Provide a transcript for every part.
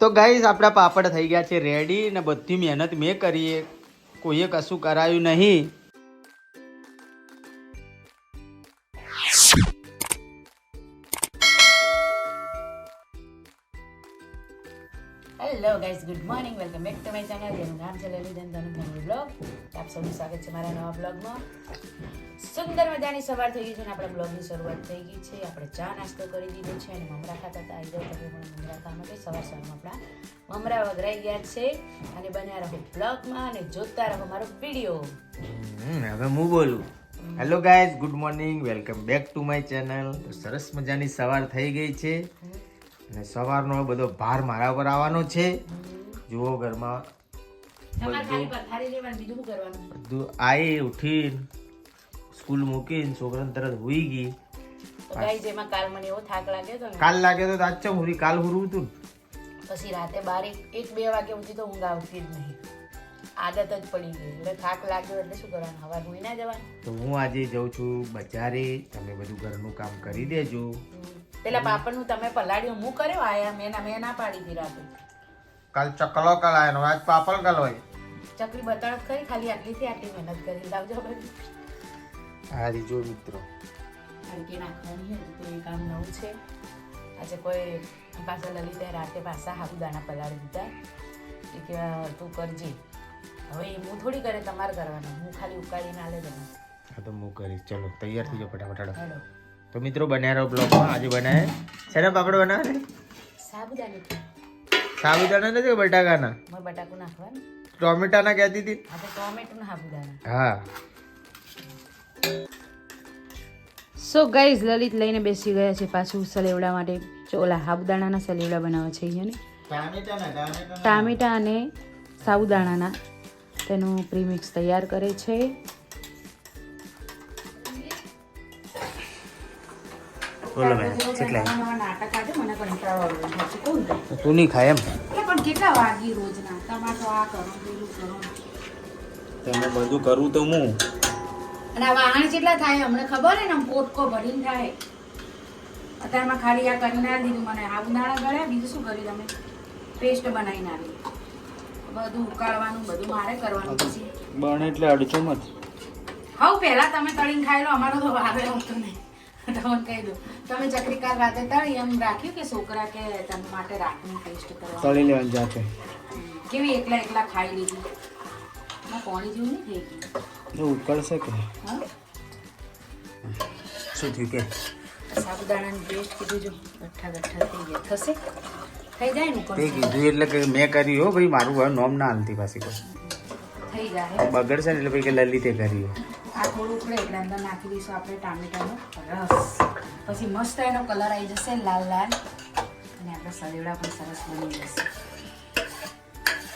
તો ગાઈઝ આપણા પાપડ થઈ ગયા છે રેડી ને બધી મહેનત મેં કરીએ કોઈએ કશું કરાયું નહીં. Hello guys good morning welcome back to my channel જેનું નામ છે લલિતન ધનુ બ્લોગ આપ સૌનું સ્વાગત છે મારા નવા બ્લોગમાં સુંદર મજાની સવાર થઈ ગઈ છે અને આપણા બ્લોગની શરૂઆત થઈ ગઈ છે. આપણે ચા નાસ્તો કરી દીધો છે અને મમરા ખાતા હતા. આવી જાવ તમે પણ મમરા ખાવા માટે. સવાર સવારમાં આપણા મમરા વગરાઈ ગયા છે અને બન્યા રહો બ્લોગમાં અને જોતા રહો મારો વીડિયો હવે હું બોલું. Hello guys good morning welcome back to my channel સરસ મજાની સવાર થઈ ગઈ છે. અને સવારનો બધો ભાર મારા પર આવવાનો છે. જુઓ ઘરમાં બધું. આવી ઉઠીને સ્કૂલ મૂકીને છોકરાને તરત હોઈ ગઈ. તો કાલ મને એવો થાક લાગ્યો હતો કાલ લાગે તો આજ ચમ હુરી કાલ હુરું હતું ને પછી રાતે બાર એક બે વાગે સુધી તો ઊંઘ આવતી જ નહીં. આદત જ પડી ગઈ. એટલે થાક લાગ્યો એટલે શું કરવાનું? હવા ધોઈ ના જવાનું. તો હું આજે જઉં છું બજારે. તમે બધું ઘરનું કામ કરી દેજો. પેલા પાપડનું તમે પલાળ્યું હું કર્યો? આયા મેં ના મેં ના પાડી હતી રાતે. કાલ ચકલો કાલ આવ્યો આજ પાપડ કલોય હોય. ચકરી બતાડત કરી ખાલી આટલીથી આટલી મહેનત કરી. લાવજો આ રીજો મિત્રો. હલકી નાખવાની છે તો એ કામ નવું છે. આજે કોઈ પાછા લલિતે રાતે પાછા સાબુદાણા પલાળી દીધા. એ કે તું કરજે. હવે હું થોડી કરે તમારે કરવાનું. હું ખાલી ઉકાળીને આલે દેવાનું હા તો હું કરીશ. ચલો તૈયાર થઈ જાઓ ફટાફટ તો મિત્રો બન્યા રહો બ્લોગમાં આજે બનાવે શેના પાપડ બનાવે ને સાબુદાણા. સાબુદાણા નથી કે બટાકાના? બટાકું નાખવાનું. ટોમેટાના કહેતી હતી? ટોમેટો હા. સો ગાઈઝ લલિત લઈને બેસી ગયા છે પાછું સલેવડા માટે. જો ઓલા સાબુદાણાના સલેવડા બનાવવા છે અહીંયા ટામેટા અને સાબુદાણાના. તેનું પ્રીમિક્સ તૈયાર કરે છે. બોલો બેન કેટલા તું નહીં ખાય એમ? પણ કેટલા વાગી રોજના? તમારે આ કરો પેલું કરો. તમે બધું કરું તો હું. અને વાહણ કેટલા થાય? અમને ખબર હે ને પોટકો ભરીને થાય. અત્યારમાં ખાલી આ કરી ના દીધું મને. આ ઉનાળા ગળ્યા બીજું શું કર્યું તમે? પેસ્ટ બનાવીને આવી. બધું ઉકાળવાનું બધું મારે કરવાનું પછી. બને એટલે અડચો મત હવ પહેલા તમે તળીને ખાઈ લો અમારો તો ભાવે આવતો નહીં. તમને કહી દઉં. તમે ચકરી કાલ રાતે તળી એમ રાખ્યું કે છોકરા કે તમે માટે રાખીને ટેસ્ટ કરવા? તળી લેવાની જાતે. કેવી એકલા એકલા ખાઈ લીધી? ના પાણી જેવું નહીં થઈ ગયું. ઉકળશે કે? શું થયું કે? સાબુદાણાની પેસ્ટ કીધું જો ગઠ્ઠા ગઠ્ઠા થઈ ગયા. થશે? થઈ જાય ને તે કીધું એટલે કે મેં કર્યું હો ભાઈ મારું હવે નોમ ના હાલતી પાછી કોઈ. થઈ જાય. બગડશે ને એટલે ભાઈ કે લલિતે કરી આ થોડું ઉકળે એટલે અંદર નાખી દઈશું આપણે ટામેટાનો રસ. પછી મસ્ત એનો કલર આવી જશે લાલ લાલ. અને આપણે સલેવડા પણ સરસ બની જશે.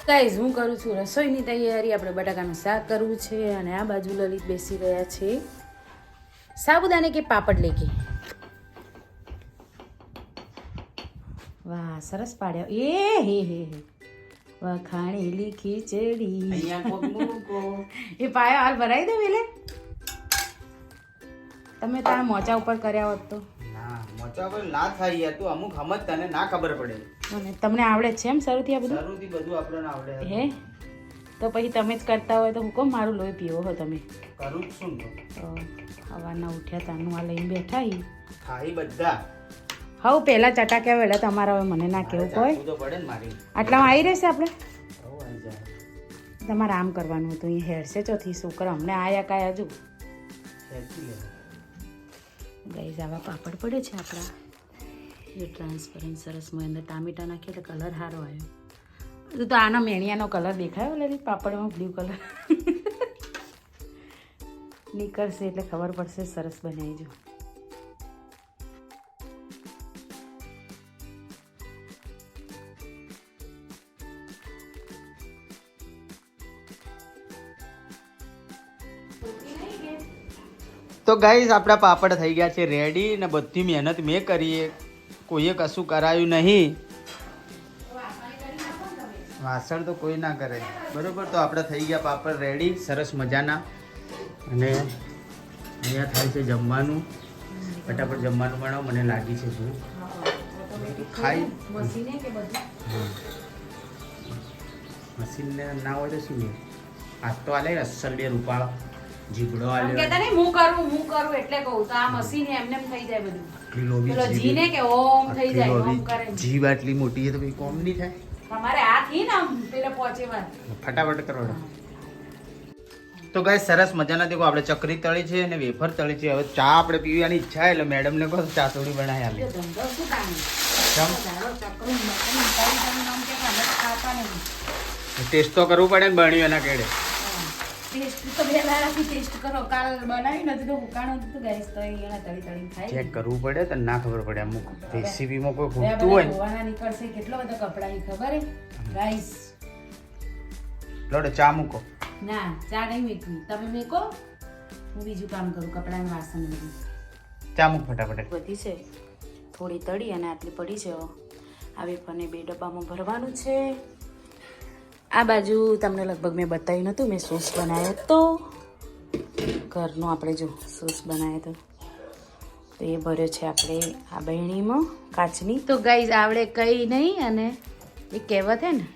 ગાઈઝ હું કરું છું રસોઈની તૈયારી. આપણે બટાકાનું શાક કરવું છે અને આ બાજુ લલિત બેસી રહ્યા છે. સાબુદાને કે પાપડ લેકે? વાહ, સરસ પાડ્યા. એ, હે હે હે. વખાણેલી ખીચડી. એ પાયો હાલ ભરાઈ દે વેલે. તમે તારા મોચા ઉપર કર્યા હોત તો. ના મચા પર ના થાય યાર તું અમુક હમત તને ના ખબર પડે. અને તમને આવડે છે એમ શરૂથી આ બધું? શરૂથી બધું આપણને આવડે હે? તો પછી તમે જ કરતા હોય તો હું કહું મારું લોહી પીવો હો તમે? કરું શું તો. તો ઉઠ્યા તાનું આ લઈને બેઠા હી. ખાઈ બધા. હવ ચટા ચટાક્યા એટલે તમારા હવે મને ના કેવું કોઈ. આટલામાં આવી રહેશે આપણે? તમારે આમ કરવાનું હતું અહીં હેરશે ચોથી છોકરા. અમને આયા કાયા હજુ. ગઈ આવા પાપડ પડે છે આપણા. એ ટ્રાન્સપરન્ટ સરસ મેં અંદર ટામેટા નાખીએ એટલે કલર સારો આવ્યો. હજુ તો આના મેણિયાનો કલર દેખાયો એટલે પાપડમાં બ્લુ કલર નીકળશે એટલે ખબર પડશે સરસ બનાવી જો. તો ગાઈઝ આપણા પાપડ થઈ ગયા છે રેડી ને બધી મહેનત મેં કરીએ કોઈએ કશું કરાયું નહીં. વાસણ તો કોઈ ના કરે. બરોબર તો આપણે થઈ ગયા પાપડ રેડી સરસ મજાના. અને અહીંયા થાય છે જમવાનું. ફટાફટ જમવાનું બનાવો મને લાગી છે શું ખાઈ. મશીનને ના હોય તો શું હાથ તો આલે અસલ બે રૂપાળો. જીબડો આમ આલે નહીં હું કરું હું કરું એટલે કહું તો આ મશીને એમને એમ થઈ જાય બધું. પેલો જીને કે ઓમ થઈ જાય ઓમ કરે. જીભ આટલી મોટી છે તો ભાઈ કોમ નહીં થાય? તમારે આ થી ને પેલા પહોંચે ફટાફટ કરો તો ગાય સરસ મજાના દેખો આપણે ચકરી તળી છે અને વેફર તળી છે. હવે ચા આપણે પીવાની ઈચ્છા એટલે મેડમ ને કહો ચા થોડી બનાવી નહીં. ટેસ્ટ તો કરવું પડે ને બન્યું એના કેડે. ટેસ્ટ તો બે લારાથી ટેસ્ટ કરો. કાલ બનાવી નથી તો હુકાણું હતું ગાઈસ તો અહીંયા તળી તળી થાય ચેક કરવું પડે તો ના ખબર પડે અમુક રેસીપીમાં કોઈ ખૂટતું હોય બધા નીકળશે કેટલો બધો કપડાની ખબર હે? ગાઈસ. લોડે ચા મૂકો. ના ચા નહીં મૂકવી. તમે મૂકો હું બીજું કામ કરું કપડાં વાસણ બધું. ચા મૂક ફટાફટ. બધી છે. થોડી તળી અને આટલી પડી છે. આ પણ બે ડબ્બામાં ભરવાનું છે. આ બાજુ તમને લગભગ મેં બતાવ્યું નહોતું મેં સોસ બનાવ્યો તો. ઘરનો આપણે જો સોસ બનાવ્યો તો. તો એ ભર્યો છે આપણે આ બહેણીમાં કાચની. તો ગાઈઝ આવડે કંઈ નહીં અને એ કહેવત હે ને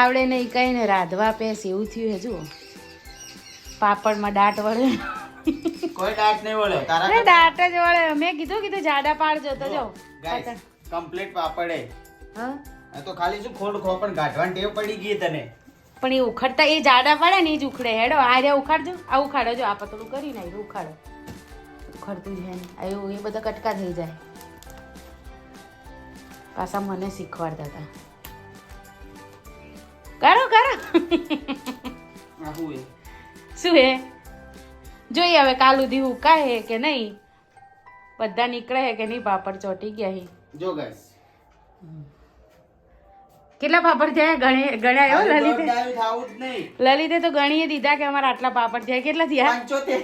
આવડે નહીં કંઈ ને રાધવા પેસ એવું થયું હે જુઓ. પાપડમાં દાંટ વળે. કોઈ ડાટ નહીં વળે અરે તારા દાંત જ વળે. મેં કીધું કીધું જાડા પાડજો તો જો. ગાઈસ કમ્પ્લીટ પાપડે હા? તો ખાલી શું ખોડ ખો પણ ગાંઠવાની ટેવ પડી ગઈ તને. પણ એ ઉખડતા એ જાડા પડે ને એ જ ઉખડે. હેડો આ રે ઉખાડજો. આ ઉખાડો જો આ પતળું કરીને આ ઉખાડો. ઉખડતું છે ને. આ એ બધા કટકા થઈ જાય. પાછા મને શીખવાડતા હતા. કરો કરો. શું હે? જોઈએ હવે કાલ સુધી ઉકાય કે નહીં. બધા નીકળે કે નહીં પાપડ ચોટી ગયા હે. જો ગાઈસ કેટલા પાપડ થયા? ગણે ગણ્યા? એવો લલિતે? લલિતે તો ગણીએ દીધા કે અમારા આટલા પાપડ થયા. કેટલા થયા? પંચોતેર.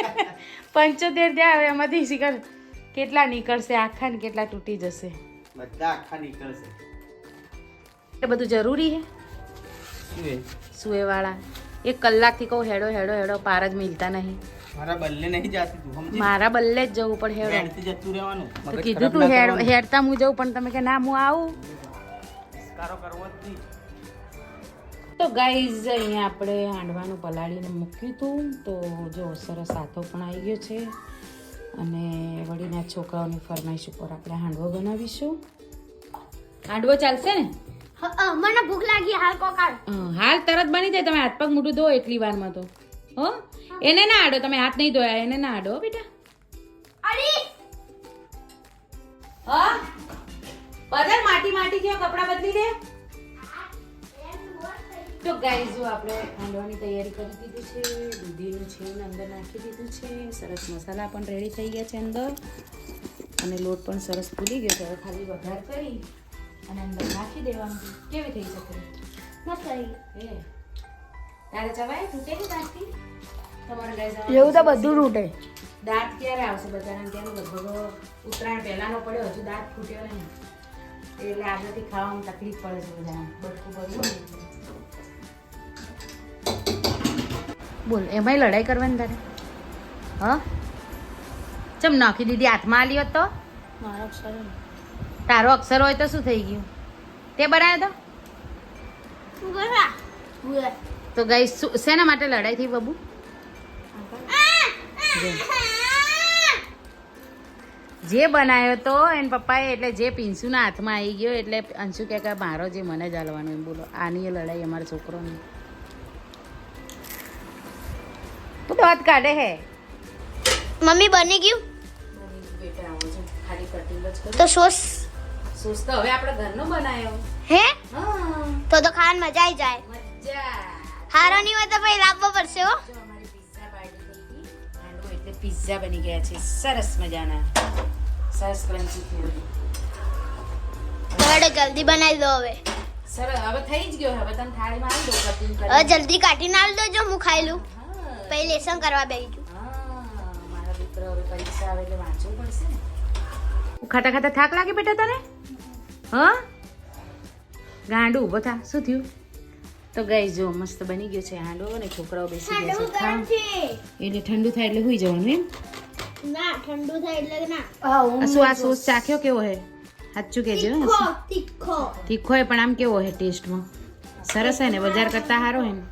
પંચોતેર થયા. હવે એમાંથી શીખર કેટલા નીકળશે? આખા ને કેટલા તૂટી જશે? બધા આખા નીકળશે. એ બધું જરૂરી હે સુએવાળા. એક કલાકથી કહું હેડો હેડો હેડો પાર જ મિલતા નહીં. મારા બલ્લે નહીં જાતી તું સમજી? મારા બલ્લે જ જવું પણ હેડો. જતું રહેવાનું. તો કીધું તું હેડતા હું જઉં પણ તમે કે ના હું આવું. સંસ્કારો કરવો જ નહીં. તો ગાઈઝ અહીંયા આપણે હાંડવાનું પલાળીને મૂક્યું હતું. તો જો સરસ આથો પણ આવી ગયો છે. અને વળીના છોકરાઓની ફરમાઈશ ઉપર આપણે હાંડવો બનાવીશું. હાંડવો ચાલશે ને? મને ભૂખ લાગી. હાલ કોકાળ હં, હાલ તરત બની જાય. તમે હાથ પગ મોટું ધો એટલી વારમાં તો. હો? એને ના આડો. તમે હાથ નહીં ધોયા. એને ના આડો હો બેટા. અરે! હા? બધા માટી માટી થયો કપડા બદલી દે. તો ગાઈઝ જો આપણે હાંડવાની તૈયારી કરી દીધી છે દૂધીનું છીણ અંદર નાખી દીધું છે સરસ મસાલા પણ રેડી થઈ ગયા છે અંદર. અને લોટ પણ સરસ ફૂલી ગયો છે હવે ખાલી વઘાર કરી અને અંદર નાખી દેવાનું. કેવી થઈ શકે એ તારે ચવાય તૂટે કે દાંતથી તમારે ગાઈઝ એવું તો બધું રૂટે દાંત ક્યારે આવશે બધાને? ત્યાંનો લગભગ ઉત્તરાયણ પહેલાનો પડ્યો હજુ દાંત ફૂટ્યો નહીં. એટલે આગળથી ખાવામાં તકલીફ પડે છે બધાને બટકું ભર્યું બોલ એમાંય લડાઈ કરવાની તારે હ ચમ નાખી દીધી હાથમાં આલી હોત તો મારો અક્ષર તારો અક્ષર હોય તો શું થઈ ગયું તે બનાવ્યો તો તો ગઈ શેના માટે લડાઈ થઈ બબુ જો. બનાવ્યો તો એને પપ્પાએ એટલે જે પિન્સુના હાથમાં આવી ગયો એટલે અંશુ કહે કે મારો જે મને જ હાલવાનો એમ બોલો આની એ લડાઈ અમારા છોકરોની તું કાઢે હે. મમ્મી બની ગયું? બેટા આવો છો ખાલી કટિંગ જ કરું. તો સોસ. સોસ તો હવે આપણે ઘરનો બનાવ્યો હે? તો તો ખાન મજા આવી જાય. મજા. હારો નહીં હોય તો ભાઈ લાવવો પડશે હો. પિઝા બની ગયા છે. સરસ મજાના. સરસ ક્રન્ચી થયું જલ્દી બનાવી દો હવે. સરસ હવે થઈ જ ગયો હવે તને થાળીમાં આવી દો કટિંગ કરી જલ્દી કાઢીને આલ દેજો હું ખાઈ લઉં. પછી લેસન કરવા બેસી છું મારા દીકરો હવે પરીક્ષા આવે એટલે વાંચવું પડશે ને. ખાતા ખાતા થાક લાગે બેટા તને? હ? ગાંડું ઊભો થા શું થયું? તો ગઈ જો મસ્ત બની ગયો છે હાંડો અને છોકરાઓ બેસી ગયા છે. છે. એટલે ઠંડુ થાય એટલે હુઈ જવાનું એમ. ના ઠંડુ થાય એટલે ના. શું આ સોસ ચાખ્યો કેવો હે? સાચું કહેજો તીખો તીખો. હોય પણ આમ કેવો હોય ટેસ્ટમાં? સરસ હોય ને બજાર કરતા સારો હોય ને?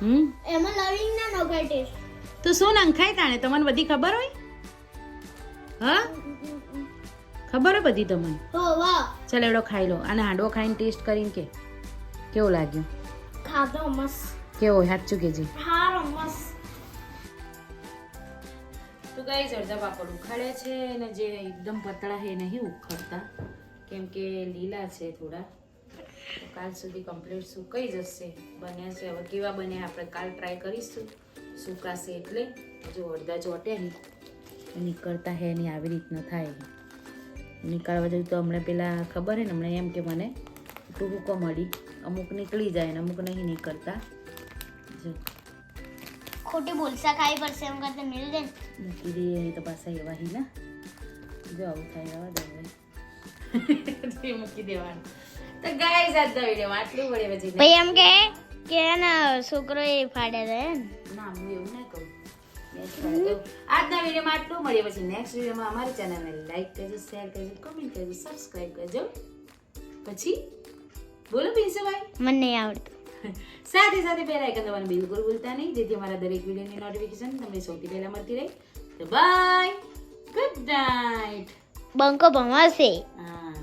હમ? એમાં લવિંગ ના નોખા ટેસ્ટ. તું શું નંખાય તાણે? તમને બધી ખબર હોય? હા? ખબર હોય બધી તમને? હો ચાલ એવડો ખાઈ લો. અને હાંડવો ખાઈને ટેસ્ટ કરીને કે. કેવો લાગ્યો? ખાધો મસ્ત. કેવો હોય સાચું કેજે સારો મસ્ત. ગાઈઝ અડધા પાપડ ઉખાડે છે અને જે એકદમ પતળા છે, નહીં ઉખાડતા? કેમ કે લીલા છે થોડા. કાલ સુધી કમ્પ્લીટ સુકાઈ જશે. બન્યા છે. હવે કેવા બન્યા આપણે કાલ ટ્રાય કરીશું. સુકાશે એટલે જો અડધા ચોટે ને નીકળતા હે નહીં, આવી રીતના થાય. નીકળવા જવું તો હમણાં પેલા ખબર હે ને હમણાં એમ કે મને ટૂંકો મળી. અમુક નીકળી જાય ને અમુક નહીં નીકળતા. જો. ખોટી બોલસા ખાઈ પડશે એમ કરતા મિલ દે મૂકી દઈએ તો પાછા એવા હી ના. જો આવું થાય આવા દે મૂકી દેવાનું. તો ગાઈઝ આજના વિડિયો આટલું વળે પછી ભાઈ એમ કે કે ના છોકરો એ ફાડે છે ના હું એવું ના કહું. આજના વિડીયોમાં આટલું મળીએ પછી નેક્સ્ટ વિડીયોમાં અમારી ચેનલને લાઈક કરજો શેર કરજો કમેન્ટ કરજો સબસ્ક્રાઈબ કરજો. પછી બોલો પિન્સુભાઈ મને નહીં આવડતું. સાથે સાથે બેલ એક દબાવવાનું બિલકુલ ભૂલતા નહીં. જેથી અમારા દરેક વિડીયોની નોટિફિકેશન તમને સૌથી પહેલા મળતી રહે. તો બાય ગુડ નાઇટ બંકો ભમાશે હા.